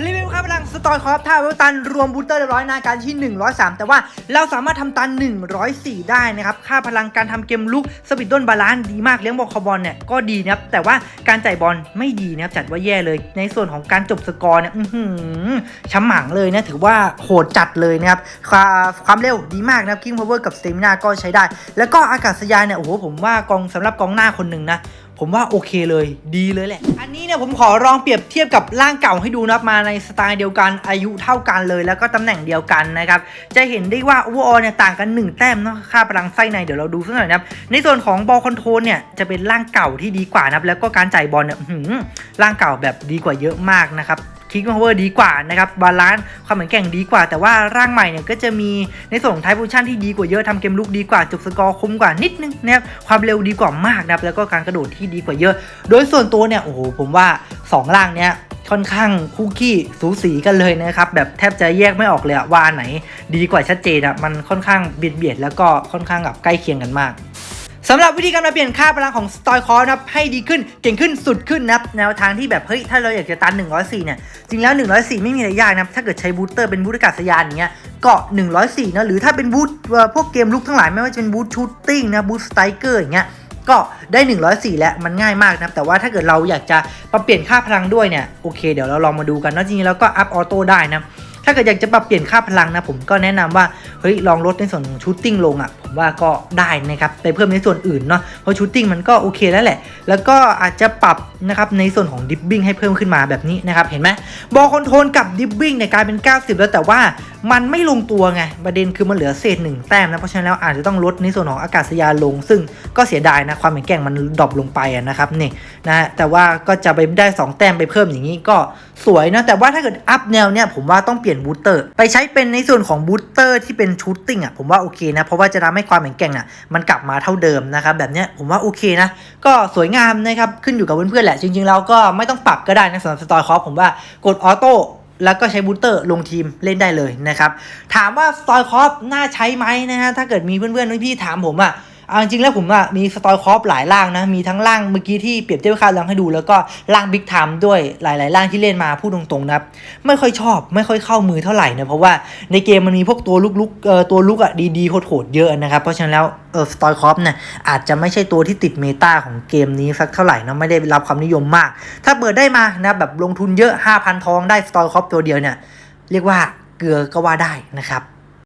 รีวิวครับพลังสตอยคอฟท่าเวลตันรวมบูสเตอร์เรียบร้อยนาการที่ 103 แต่ว่าเราสามารถทำตัน 104 ได้นะครับ ค่าพลังการทำเกมลุกสปิดต้นบาลานซ์ดีมากเลี้ยงบอลคาร์บอลเนี่ยก็ดีนะครับ แต่ว่าการจ่ายบอลไม่ดีนะครับจัดว่าแย่เลย ในส่วนของการจบสกอร์เนี่ยอื้อหือช้ำหมังเลยนะถือว่าโหดจัดเลยนะครับความเร็วดีมากนะครับคิงพาวเวอร์กับสเตมินาก็ใช้ได้ แล้วก็อากาศยานเนี่ยโอ้โหผมว่ากองสำหรับกองหน้าคนหนึ่งนะ ผมว่าโอเคเลยดีเลยแหละ อันนี้เนี่ยผมขอลองเปรียบเทียบกับร่างเก่าให้ดูนะครับมาในสไตล์เดียวกันอายุเท่ากันเลยแล้วก็ตำแหน่งเดียวกันนะครับจะเห็นได้ว่า o อ r เนี่ยต่างกัน 1 แต้มเนาะค่าพลังไส้ในเดี๋ยวเราดูสักหน่อยนะครับในส่วนของบอลคอนโทรลเนี่ยจะเป็นร่างเก่าที่ดีกว่านะครับแล้วก็การจ่ายบอลเนี่ยหือร่างเก่าแบบดีกว่าเยอะมากนะครับ คิกพาวเวอร์ดีกว่านะครับบาลานซ์ความแข็งแกร่งดีกว่า แต่ว่าร่างใหม่เนี่ยก็จะมีในส่วนของไทป์โพชั่นที่ดีกว่าเยอะทำเกมลุกดีกว่าจบสกอร์คุ้มกว่านิดนึงนะครับความเร็วดีกว่ามากนะครับแล้วก็การกระโดดที่ดีกว่าเยอะ โดยส่วนตัวเนี่ยโอ้โหผมว่า 2 ร่างเนี้ยค่อนข้างคู่ขี้สูสีกันเลยนะครับแบบแทบจะแยกไม่ออกเลยว่าอันไหน ดีกว่าชัดเจนอะมันค่อนข้างเบียดเบียดแล้วก็ค่อนข้างแบบใกล้เคียงกันมาก สำหรับวิธีการมาเปลี่ยนค่าพลังของสตอยคอร์นะครับให้ดีขึ้นเก่งขึ้นสุดขึ้นนะครับแนวทางที่แบบเฮ้ยถ้าเราอยากจะตัน 104 เนี่ยจริงแล้ว 104 ไม่มีอะไรยากนะถ้าเกิดใช้บูสเตอร์เป็นบูตอากาศยานอย่างเงี้ยก็ 104 นะหรือถ้าเป็นบูตเอ่อพวกเกมลุกทั้งหลายไม่ว่าจะเป็นบูตชูตติ้งนะบูตสไตรเกอร์อย่างเงี้ยก็ได้ 104 แล้วมันง่ายมากนะครับแต่ว่าถ้าเกิดเราอยากจะปรับเปลี่ยนค่าพลังด้วยเนี่ยโอเคเดี๋ยวเราลองมาดูกันนอะจริงๆแล้วก็อัพออโต้ได้นะถ้าเกิดอยากจะปรับเปลี่ยนค่าพลังนะผมก็แนะนำว่าเฮ้ยลองลดในส่วนของชูตติ้งลงอะ่ะ ผมว่าก็ได้นะครับไปเพิ่มในส่วนอื่นเนาะเพราะชูตติ้งมันก็โอเคแล้วแหละ แล้วก็อาจจะปรับนะครับในส่วนของดิฟบิ้งให้เพิ่มขึ้นมาแบบนี้นะครับเห็นไหมบอลคอนโทรลกับดิฟบิ้งเนี่ยกลายเป็น 90 แล้วแต่ว่ามันไม่ลงตัวไง ประเด็นคือมันเหลือเศษหนึ่งแต้มนะ เพราะฉะนั้นแล้วอาจจะต้องลดในส่วนของอากาศยานลง ซึ่งก็เสียดายนะ ความแข็งแกร่งมันดรอปลงไปนะครับนี่นะฮะแต่ว่าก็จะไปได้ 2 แต้มไปเพิ่มอย่างนี้ก็สวยนะ แต่ว่าถ้าเกิดอัพแนวเนี่ยผมว่าต้องเปลี่ยนบูสเตอร์ ไปใช้เป็นในส่วนของบูสเตอร์ที่เป็นชูตติ้งอะผมว่าโอเคนะ เพราะว่าจะทำให้ความแข็งแกร่งน่ะมันกลับมาเท่าเดิมนะครับแบบเนี้ยผมว่าโอเคนะ ก็สวยงามนะครับขึ้นอยู่กับเพื่อนๆแหละ จริงๆเราก็ไม่ต้องปรับก็ได้นะสำหรับสตอร์คอฟผมว่ากดออโต้แล้วก็ใช้บูสเตอร์ลงทีมเล่นได้เลยนะครับถามว่าสตอยคอฟน่าใช้ไหมนะฮะถ้าเกิดมีเพื่อนๆพี่ๆถามผมอะ เอาจริงแล้วผมอะมีสตอยคอฟหลายร่างนะ มีทั้งร่างเมื่อกี้ที่เปรียบเทียบค่าลังให้ดู แล้วก็ร่างบิ๊กไทม์ด้วยหลายๆร่างที่เล่นมาพูดตรงๆนะครับ ไม่ค่อยชอบไม่ค่อยเข้ามือเท่าไหร่นะ เพราะว่าในเกมมันมีพวกตัวลุกๆเอ่อตัวลุกอะดีๆโหดๆเยอะนะครับ เพราะฉะนั้นแล้วเออสตอยคอฟเนี่ยอาจจะไม่ใช่ตัวที่ติดเมตาของเกมนี้สักเท่าไหร่นะไม่ได้รับความนิยมมาก ถ้าเปิดได้มานะแบบลงทุนเยอะ5,000ทองได้สตอยคอฟตัวเดียวเนี่ยเรียกว่าเกลือก็ว่าได้นะครับ